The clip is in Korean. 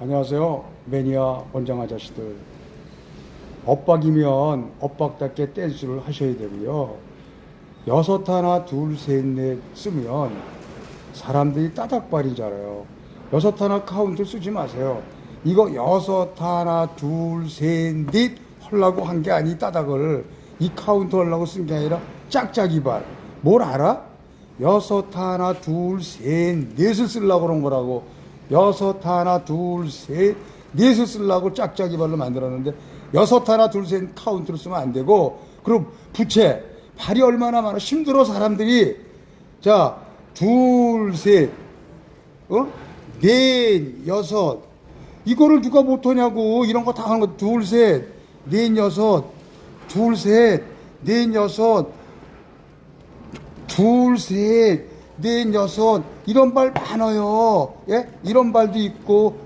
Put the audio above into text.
안녕하세요. 매니아 원장 아저씨들. 엇박이면 엇박답게 댄스를 하셔야 되고요. 여섯 하나 둘 셋 넷 쓰면 사람들이 따닥발이잖아요. 여섯 하나 카운트 쓰지 마세요. 이거 여섯 하나 둘 셋 넷 하려고 한 게 아니 따닥을 이 카운트 하려고 쓴 게 아니라 짝짝이발. 뭘 알아? 여섯 하나 둘 셋 넷을 쓰려고 그런 거라고. 여섯 하나 둘 셋. 넷을 쓰려고 짝짝이 발로 만들었는데 여섯 하나 둘셋 카운트로 쓰면 안 되고 그럼 부채 발이 얼마나 많아? 힘들어 사람들이. 자둘 셋. 어? 넷 여섯. 이거를 누가 못하냐고. 이런 거 다 하는 거. 둘 셋. 넷 여섯. 둘 셋. 넷 여섯. 둘, 셋, 넷, 여섯 이런 발 많아요. 예? 이런 발도 있고